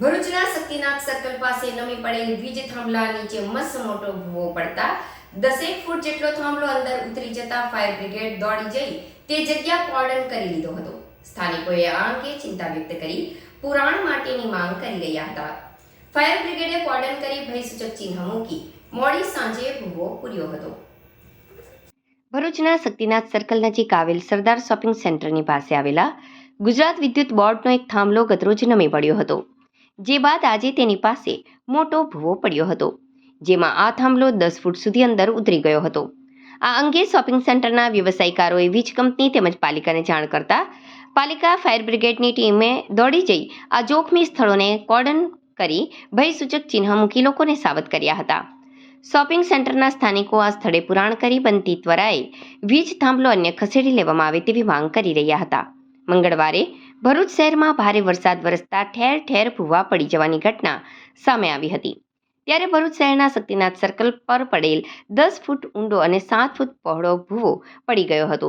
ભરૂચના શક્તિનાથ સર્કલ પાસે નમી પડેલ વીજ થાંભલા નીચે મસ્ત મોટો ભૂવો પડતા દસેક ફૂટ જેટલો થાંભલો અંદર ઉતરી જતા ફાયર બ્રિગેડ દોડી જઈ તે જગ્યા કોર્ડન કરી લીધો હતો. સ્થાનિકોએ આ અંગે ચિંતા વ્યક્ત કરી પુરાણ માટેની માંગ કરી રહ્યા હતા. ફાયર બ્રિગેડે કોર્ડન કરી ભયસૂચક ચિહ્ન મૂકી મોડી સાંજે ભૂવો પૂર્યો હતો. ભરૂચના શક્તિનાથ સર્કલ નજીક આવેલ સરદાર શોપિંગ સેન્ટરની પાસે આવેલા ગુજરાત વિદ્યુત બોર્ડનો એક થાંભલો ગતરોજ નમી પડ્યો હતો. જે બાદ આજે તેની પાસે મોટો ભૂવો પડ્યો હતો, જેમાં આ થાંભલો દસ ફૂટ સુધી અંદર ઉતરી ગયો હતો. આ અંગે શોપિંગ સેન્ટરના વ્યવસાયકારોએ વીજ કંપની તેમજ પાલિકાને જાણ કરતા પાલિકા ફાયર બ્રિગેડની ટીમે દોડી જઈ આ જોખમી સ્થળોને કોર્ડન કરી ભયસૂચક ચિહ્ન મૂકી લોકોને સાવધ કર્યા હતા. શોપિંગ સેન્ટરના સ્થાનિકો આ સ્થળે પુરાણ કરી બનતી ત્વરાએ વીજ થાંભલો અન્ય ખસેડી લેવામાં આવે તેવી માંગ કરી રહ્યા હતા. મંગળવારે ભરૂચ શહેરમાં ભારે વરસાદ વરસતા ઠેર ઠેર ભૂવા પડી જવાની ઘટના સામે આવી હતી. ત્યારે ભરૂચ શહેરના શક્તિનાથ સર્કલ પર પડેલ દસ ફૂટ ઊંડો અને સાત ફૂટ પહોળો ભૂવો પડી ગયો હતો.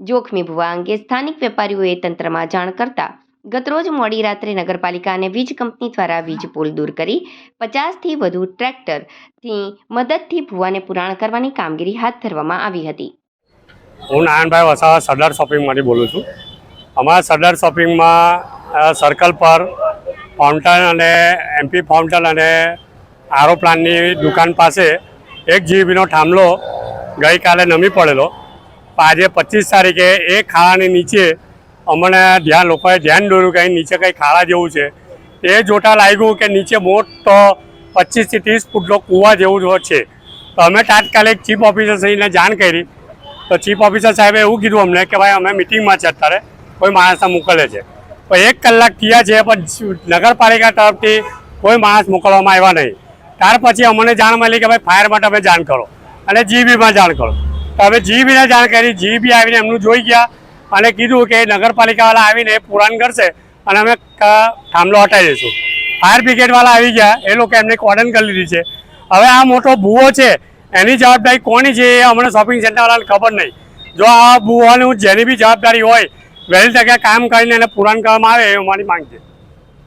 જોખમી ભૂવા અંગે સ્થાનિક વેપારીઓએ તંત્રમાં જાણ કરતા ગતરોજ મોડી રાત્રે નગરપાલિકા અને વીજ કંપની દ્વારા વીજ પોલ દૂર કરી પચાસથી વધુ ટ્રેક્ટરથી મદદથી ભૂવાને પુરાણ કરવાની કામગીરી હાથ ધરવામાં આવી હતી. હું નારાયણભાઈ વસાવા, સરદાર શોપિંગમાંથી બોલું છું. અમારા સરદાર શોપિંગમાં સર્કલ પર ફાઉન્ટન અને એમપી ફાઉન્ટન અને આરો પ્લાનની દુકાન પાસે એક જીબીનો થાંભલો ગઈકાલે નમી પડેલો. પણ આજે પચીસ તારીખે એ ખાડાની નીચે અમને ધ્યાન, લોકોએ ધ્યાન દોર્યું કે નીચે કંઈ ખાડા જેવું છે. એ જોતા લાગ્યું કે નીચે મોટો પચીસથી ત્રીસ ફૂટનો કૂવા જેવું છે. તો અમે તાત્કાલિક ચીફ ઓફિસર શ્રીને જાણ કરી. તો ચીફ ઓફિસર સાહેબે એવું કીધું અમને કે ભાઈ અમે મિટિંગમાં છે અત્યારે. કોઈ માણસને મોકલે છે. પણ એક કલાક થયા છે, પણ નગરપાલિકા તરફથી કોઈ માણસ મોકલવામાં આવ્યા નહીં. ત્યાર પછી અમને જાણ મળી કે ભાઈ ફાયરમાં તમે જાણ કરો. અને જીબીમાં જાણ કરો. તો હવે જીબીને જાણ કરી જીબી આવીને એમનું જોઈ ગયા અને કીધું કે નગરપાલિકાવાળા આવીને પુરાણ કરશે અને અમે થાંભલો હટાવી દઈશું. ફાયર બ્રિગેડવાળા આવી ગયા, એ લોકો એમને કોર્ડન કરી લીધી છે. હવે આ મોટો ભૂવો છે, એની જવાબદારી કોની છે એ અમને શોપિંગ સેન્ટરવાળાને ખબર નહીં. જો આ ભૂવાની જેની બી જવાબદારી હોય વહેલી તકે કામ કરીને એને પૂરણ કરવામાં આવે એ અમારી માંગ છે.